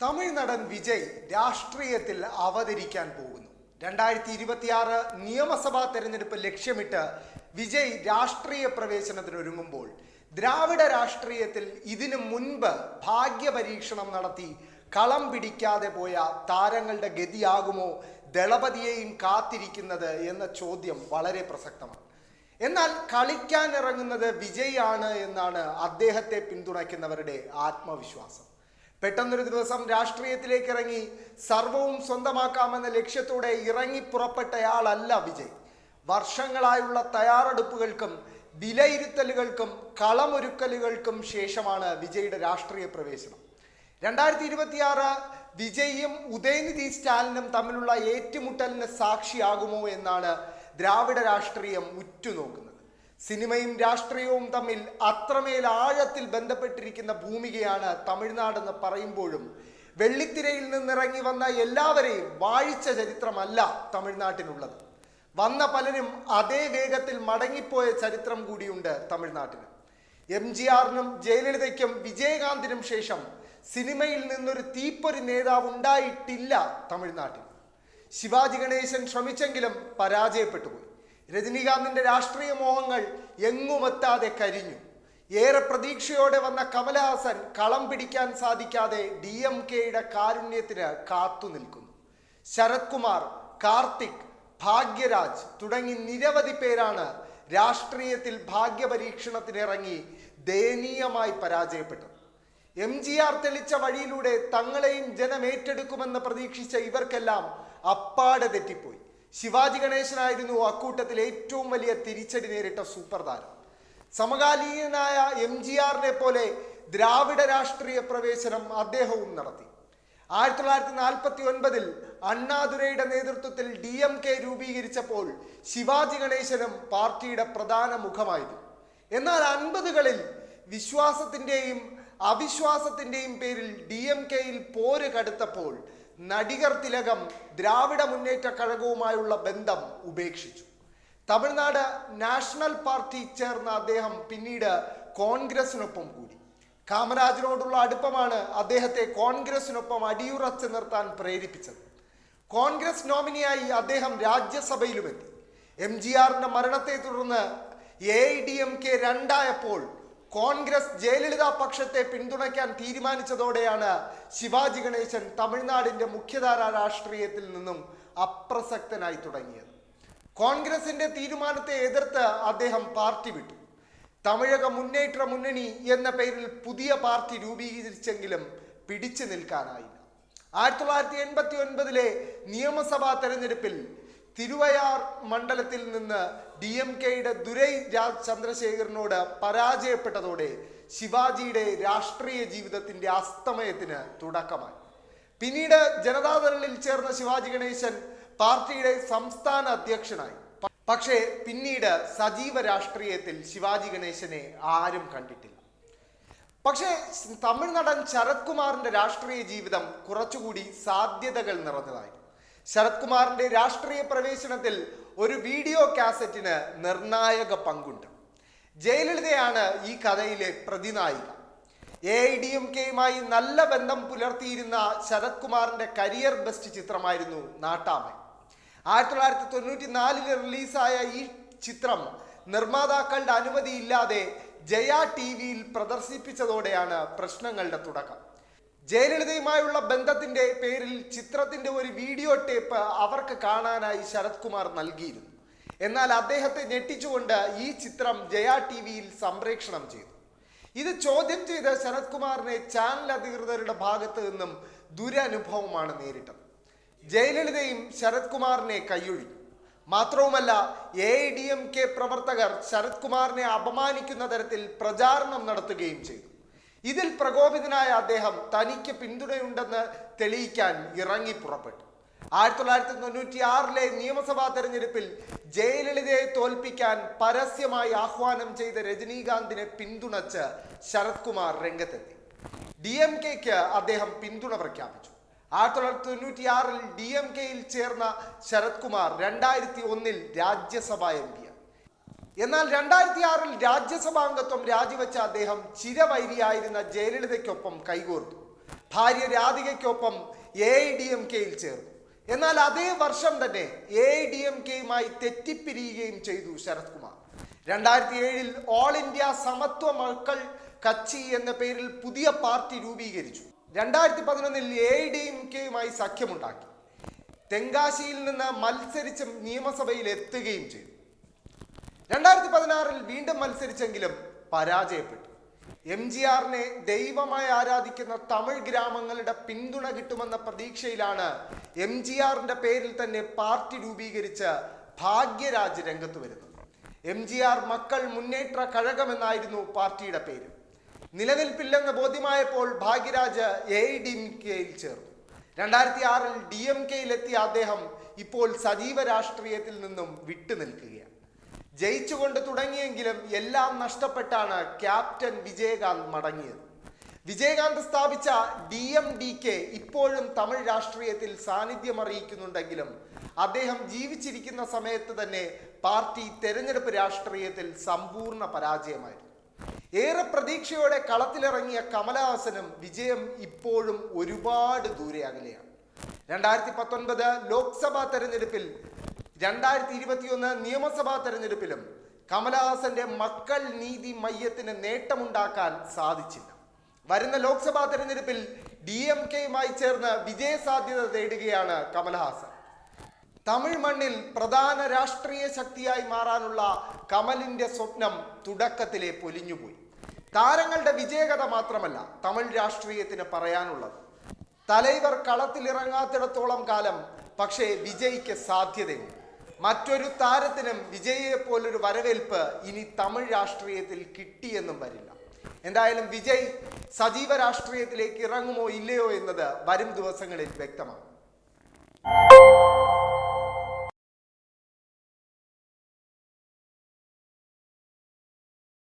തമിഴ് നടൻ വിജയ് രാഷ്ട്രീയത്തിൽ അവതരിക്കാൻ പോകുന്നു. രണ്ടായിരത്തി ഇരുപത്തിയാറ് നിയമസഭാ തെരഞ്ഞെടുപ്പ് ലക്ഷ്യമിട്ട് വിജയ് രാഷ്ട്രീയ പ്രവേശനത്തിനൊരുങ്ങുമ്പോൾ ദ്രാവിഡ രാഷ്ട്രീയത്തിൽ ഇതിനു മുൻപ് ഭാഗ്യപരീക്ഷണം നടത്തി കളം പിടിക്കാതെ പോയ താരങ്ങളുടെ ഗതിയാകുമോ ദളപതിയെയും കാത്തിരിക്കുന്നത് എന്ന ചോദ്യം വളരെ പ്രസക്തമാണ്. എന്നാൽ കളിക്കാൻ ഇറങ്ങുന്നത് വിജയ് ആണ് എന്നാണ് അദ്ദേഹത്തെ പിന്തുണയ്ക്കുന്നവരുടെ ആത്മവിശ്വാസം. പെട്ടെന്നൊരു ദിവസം രാഷ്ട്രീയത്തിലേക്ക് ഇറങ്ങി സർവവും സ്വന്തമാക്കാമെന്ന ലക്ഷ്യത്തോടെ ഇറങ്ങി പുറപ്പെട്ടയാളല്ല വിജയ്. വർഷങ്ങളായുള്ള തയ്യാറെടുപ്പുകൾക്കും വിലയിരുത്തലുകൾക്കും കളമൊരുക്കലുകൾക്കും ശേഷമാണ് വിജയുടെ രാഷ്ട്രീയ പ്രവേശനം. രണ്ടായിരത്തി ഇരുപത്തിയാറ് വിജയും ഉദയനിധി സ്റ്റാലിനും തമ്മിലുള്ള ഏറ്റുമുട്ടലിന് സാക്ഷിയാകുമോ എന്നാണ് ദ്രാവിഡ രാഷ്ട്രീയം ഉറ്റുനോക്കുന്നത്. സിനിമയും രാഷ്ട്രീയവും തമ്മിൽ അത്രമേൽ ആഴത്തിൽ ബന്ധപ്പെട്ടിരിക്കുന്ന ഭൂമികയാണ് തമിഴ്നാടെന്ന് പറയുമ്പോഴും വെള്ളിത്തിരയിൽ നിന്നിറങ്ങി വന്ന എല്ലാവരെയും വാഴിച്ച ചരിത്രമല്ല തമിഴ്നാട്ടിനുള്ളത് വന്ന പലരും അതേ വേഗത്തിൽ മടങ്ങിപ്പോയ ചരിത്രം കൂടിയുണ്ട് തമിഴ്നാട്ടിന്. എം ജി ആറിനും ജയലളിതയ്ക്കും വിജയകാന്തിനും ശേഷം സിനിമയിൽ നിന്നൊരു തീപ്പൊരി നേതാവ് ഉണ്ടായിട്ടില്ല തമിഴ്നാട്ടിൽ. ശിവാജി ഗണേശൻ ശ്രമിച്ചെങ്കിലും പരാജയപ്പെട്ടുപോയി രജനീകാന്തിന്റെ രാഷ്ട്രീയ മോഹങ്ങൾ എങ്ങുമെത്താതെ കരിഞ്ഞു. ഏറെ പ്രതീക്ഷയോടെ വന്ന കമലഹാസൻ കളം പിടിക്കാൻ സാധിക്കാതെ ഡി എം കെയുടെ കാരുണ്യത്തിന് കാത്തു നിൽക്കുന്നു. ശരത് കുമാർ കാർത്തിക് ഭാഗ്യരാജ് തുടങ്ങി നിരവധി പേരാണ് രാഷ്ട്രീയത്തിൽ ഭാഗ്യപരീക്ഷണത്തിനിറങ്ങി ദയനീയമായി പരാജയപ്പെട്ടത്. എം ജി ആർ തെളിച്ച വഴിയിലൂടെ തങ്ങളെയും ജനം ഏറ്റെടുക്കുമെന്ന് പ്രതീക്ഷിച്ച ഇവർക്കെല്ലാം അപ്പാടെ തെറ്റിപ്പോയി. ശിവാജി ഗണേശനായിരുന്നു അക്കൂട്ടത്തിൽ ഏറ്റവും വലിയ തിരിച്ചടി നേരിട്ട സൂപ്പർ താരം. സമകാലീനായ എം ജി ആറിനെ പോലെ ദ്രാവിഡ രാഷ്ട്രീയ പ്രവേശനം അദ്ദേഹവും നടത്തി. ആയിരത്തി തൊള്ളായിരത്തി നാൽപ്പത്തി ഒൻപതിൽ അണ്ണാദുരൈയുടെ നേതൃത്വത്തിൽ ഡി എം കെ രൂപീകരിച്ചപ്പോൾ ശിവാജി ഗണേശനും പാർട്ടിയുടെ പ്രധാന മുഖമായിരുന്നു. എന്നാൽ അൻപതുകളിൽ വിശ്വാസത്തിന്റെയും അവിശ്വാസത്തിന്റെയും പേരിൽ ഡി എം കെയിൽ പോര് കടുത്തപ്പോൾ നടികർ തിലകം ദ്രാവിഡ മുന്നേറ്റ കഴകവുമായുള്ള ബന്ധം ഉപേക്ഷിച്ചു. തമിഴ്നാട് നാഷണൽ പാർട്ടി ചേർന്ന അദ്ദേഹം പിന്നീട് കോൺഗ്രസിനൊപ്പം കൂടി. കാമരാജിനോടുള്ള അടുപ്പമാണ് അദ്ദേഹത്തെ കോൺഗ്രസിനൊപ്പം അടിയുറച്ചു നിർത്താൻ പ്രേരിപ്പിച്ചത്. കോൺഗ്രസ് നോമിനിയായി അദ്ദേഹം രാജ്യസഭയിലുമെത്തി. എം ജി ആറിന്റെ മരണത്തെ തുടർന്ന് A I D M K രണ്ടായപ്പോൾ Congress Jayalalithaa പക്ഷത്തെ പിന്തുണയ്ക്കാൻ തീരുമാനിച്ചതോടെയാണ് ശിവാജി ഗണേശൻ തമിഴ്നാടിന്റെ മുഖ്യധാര രാഷ്ട്രീയത്തിൽ നിന്നും അപ്രസക്തനായി തുടങ്ങിയത്. കോൺഗ്രസിന്റെ തീരുമാനത്തെ എതിർത്ത് അദ്ദേഹം പാർട്ടി വിട്ടു. തമിഴക മുന്നേറ്റ മുന്നണി എന്ന പേരിൽ പുതിയ പാർട്ടി രൂപീകരിച്ചെങ്കിലും പിടിച്ചു നിൽക്കാനായില്ല. ആയിരത്തി തൊള്ളായിരത്തി എൺപത്തി ഒൻപതിലെ നിയമസഭാ തെരഞ്ഞെടുപ്പിൽ തിരുവയാർ മണ്ഡലത്തിൽ നിന്ന് ഡി എം കെയുടെ ദുരൈ രാജ് ചന്ദ്രശേഖരനോട് പരാജയപ്പെട്ടതോടെ ശിവാജിയുടെ രാഷ്ട്രീയ ജീവിതത്തിന്റെ അസ്തമയത്തിന് തുടക്കമായി. പിന്നീട് ജനതാദളിൽ ചേർന്ന ശിവാജി ഗണേശൻ പാർട്ടിയുടെ സംസ്ഥാന അധ്യക്ഷനായി. പക്ഷേ പിന്നീട് സജീവ രാഷ്ട്രീയത്തിൽ ശിവാജി ഗണേശനെ ആരും കണ്ടിട്ടില്ല. പക്ഷേ തമിഴ് നടൻ ശരത് കുമാറിന്റെ രാഷ്ട്രീയ ജീവിതം കുറച്ചുകൂടി സാധ്യതകൾ നിറഞ്ഞതായിരുന്നു ശരത് കുമാറിന്റെ രാഷ്ട്രീയ പ്രവേശനത്തിൽ ഒരു വീഡിയോ കാസറ്റിന് നിർണായക പങ്കുണ്ട്. ജയലളിതയാണ് ഈ കഥയിലെ പ്രതിനായിക. എ ഐ ഡി എം കെയുമായി നല്ല ബന്ധം പുലർത്തിയിരുന്ന ശരത് കുമാറിന്റെ കരിയർ ബെസ്റ്റ് ചിത്രമായിരുന്നു നാട്ടാമൻ ആയിരത്തി തൊള്ളായിരത്തി തൊണ്ണൂറ്റി നാലിൽ റിലീസായ ഈ ചിത്രം നിർമ്മാതാക്കളുടെ അനുമതിയില്ലാതെ ജയ ടി വിയിൽ പ്രദർശിപ്പിച്ചതോടെയാണ് പ്രശ്നങ്ങളുടെ തുടക്കം. ജയലളിതയുമായുള്ള ബന്ധത്തിന്റെ പേരിൽ ചിത്രത്തിന്റെ ഒരു വീഡിയോ ടേപ്പ് അവർക്ക് കാണാനായി ശരത് കുമാർ നൽകിയിരുന്നു. എന്നാൽ അദ്ദേഹത്തെ ഞെട്ടിച്ചുകൊണ്ട് ഈ ചിത്രം ജയ ടി വിയിൽ സംപ്രേഷണം ചെയ്തു. ഇത് ചോദ്യം ചെയ്ത ശരത് കുമാറിനെ ചാനൽ അധികൃതരുടെ ഭാഗത്ത് നിന്നും ദുരനുഭവമാണ് നേരിട്ടത്. ജയലളിതയും ശരത് കുമാറിനെ കൈയൊഴിഞ്ഞു. മാത്രവുമല്ല എ ഡി എം കെ പ്രവർത്തകർ ശരത് കുമാറിനെ അപമാനിക്കുന്ന തരത്തിൽ പ്രചാരണം നടത്തുകയും ചെയ്തു. ഇതിൽ പ്രകോപിതനായ അദ്ദേഹം തനിക്ക് പിന്തുണയുണ്ടെന്ന് തെളിയിക്കാൻ ഇറങ്ങി പുറപ്പെട്ടു. ആയിരത്തി തൊള്ളായിരത്തി തൊണ്ണൂറ്റി ആറിലെ നിയമസഭാ തെരഞ്ഞെടുപ്പിൽ ജയലളിതയെ തോൽപ്പിക്കാൻ പരസ്യമായി ആഹ്വാനം ചെയ്ത രജനീകാന്തിനെ പിന്തുണച്ച് ശരത് കുമാർ രംഗത്തെത്തി. ഡി എം കെക്ക് അദ്ദേഹം പിന്തുണ പ്രഖ്യാപിച്ചു. ആയിരത്തി തൊള്ളായിരത്തി തൊണ്ണൂറ്റി ആറിൽ ഡി എം കെയിൽ ചേർന്ന ശരത് കുമാർ രണ്ടായിരത്തി ഒന്നിൽ രാജ്യസഭാ എം പി എന്നാൽ രണ്ടായിരത്തി ആറിൽ രാജ്യസഭാംഗത്വം രാജിവെച്ച അദ്ദേഹം ചിരവൈരിയായിരുന്ന ജയലളിതയ്ക്കൊപ്പം കൈകോർത്തു. ഭാര്യ രാധികയ്ക്കൊപ്പം എ ഐ ഡി എം കെയിൽ ചേർന്നു. എന്നാൽ അതേ വർഷം തന്നെ എ ഐ ഡി എം കെയുമായി തെറ്റിപ്പിരിയുകയും ചെയ്തു ശരത് കുമാർ രണ്ടായിരത്തി ഏഴിൽ ഓൾ ഇന്ത്യ സമത്വ മക്കൾ കച്ചി എന്ന പേരിൽ പുതിയ പാർട്ടി രൂപീകരിച്ചു. രണ്ടായിരത്തി പതിനൊന്നിൽ എ ഐ ഡി എം കെയുമായി സഖ്യമുണ്ടാക്കി. തെങ്കാശിയിൽ നിന്ന് മത്സരിച്ച് നിയമസഭയിൽ എത്തുകയും ചെയ്തു. പതിനാറിൽ വീണ്ടും മത്സരിച്ചെങ്കിലും പരാജയപ്പെട്ടു. എം ജി ആറിനെ ദൈവമായി ആരാധിക്കുന്ന തമിഴ് ഗ്രാമങ്ങളുടെ പിന്തുണ കിട്ടുമെന്ന പ്രതീക്ഷയിലാണ് എം ജി ആറിന്റെ പേരിൽ തന്നെ പാർട്ടി രൂപീകരിച്ച് ഭാഗ്യരാജ് രംഗത്ത് വരുന്നത്. എം ജി ആർ മക്കൾ മുന്നേറ്റ കഴകമെന്നായിരുന്നു പാർട്ടിയുടെ പേര്. നിലനിൽപ്പില്ലെന്ന് ബോധ്യമായപ്പോൾ ഭാഗ്യരാജ് എ ഡി എം കെയിൽ ചേർന്നു. രണ്ടായിരത്തി ആറിൽ ഡി എം കെയിലെത്തിയ അദ്ദേഹം ഇപ്പോൾ സജീവ രാഷ്ട്രീയത്തിൽ നിന്നും വിട്ടുനിൽക്കുകയാണ്. ജയിച്ചുകൊണ്ട് തുടങ്ങിയെങ്കിലും എല്ലാം നഷ്ടപ്പെട്ടാണ് ക്യാപ്റ്റൻ വിജയകാന്ത് മടങ്ങിയത്. വിജയകാന്ത് സ്ഥാപിച്ച ഡി എം ഡി കെ ഇപ്പോഴും തമിഴ് രാഷ്ട്രീയത്തിൽ സാന്നിധ്യം അറിയിക്കുന്നുണ്ടെങ്കിലും അദ്ദേഹം ജീവിച്ചിരിക്കുന്ന സമയത്ത് തന്നെ പാർട്ടി തെരഞ്ഞെടുപ്പ് രാഷ്ട്രീയത്തിൽ സമ്പൂർണ പരാജയമായിരുന്നു. ഏറെ പ്രതീക്ഷയോടെ കളത്തിലിറങ്ങിയ കമലഹാസനും വിജയം ഇപ്പോഴും ഒരുപാട് ദൂരെ അകലെയാണ് രണ്ടായിരത്തി പത്തൊൻപത് ലോക്സഭാ തെരഞ്ഞെടുപ്പിൽ രണ്ടായിരത്തി ഇരുപത്തിയൊന്ന് നിയമസഭാ തെരഞ്ഞെടുപ്പിലും കമലഹാസന്റെ മക്കൾ നീതി മയ്യത്തിന് നേട്ടമുണ്ടാക്കാൻ സാധിച്ചില്ല. വരുന്ന ലോക്സഭാ തെരഞ്ഞെടുപ്പിൽ ഡി എം കെയുമായി ചേർന്ന് വിജയസാധ്യത തേടുകയാണ് കമലഹാസൻ. തമിഴ് മണ്ണിൽ പ്രധാന രാഷ്ട്രീയ ശക്തിയായി മാറാനുള്ള കമലിന്റെ സ്വപ്നം തുടക്കത്തിലെ പൊലിഞ്ഞുപോയി. താരങ്ങളുടെ വിജയകഥ മാത്രമല്ല തമിഴ് രാഷ്ട്രീയത്തിന് പറയാനുള്ളത്. തലൈവർ കളത്തിലിറങ്ങാത്തിടത്തോളം കാലം പക്ഷേ വിജയിക്ക് സാധ്യതയുണ്ട്. മറ്റൊരു താരത്തിനും വിജയെ പോലൊരു വരവേൽപ്പ് ഇനി തമിഴ് രാഷ്ട്രീയത്തിൽ കിട്ടിയെന്നും വരില്ല. എന്തായാലും വിജയ് സജീവ രാഷ്ട്രീയത്തിലേക്ക് ഇറങ്ങുമോ ഇല്ലയോ എന്നത് വരും ദിവസങ്ങളിൽ വ്യക്തമാണ്.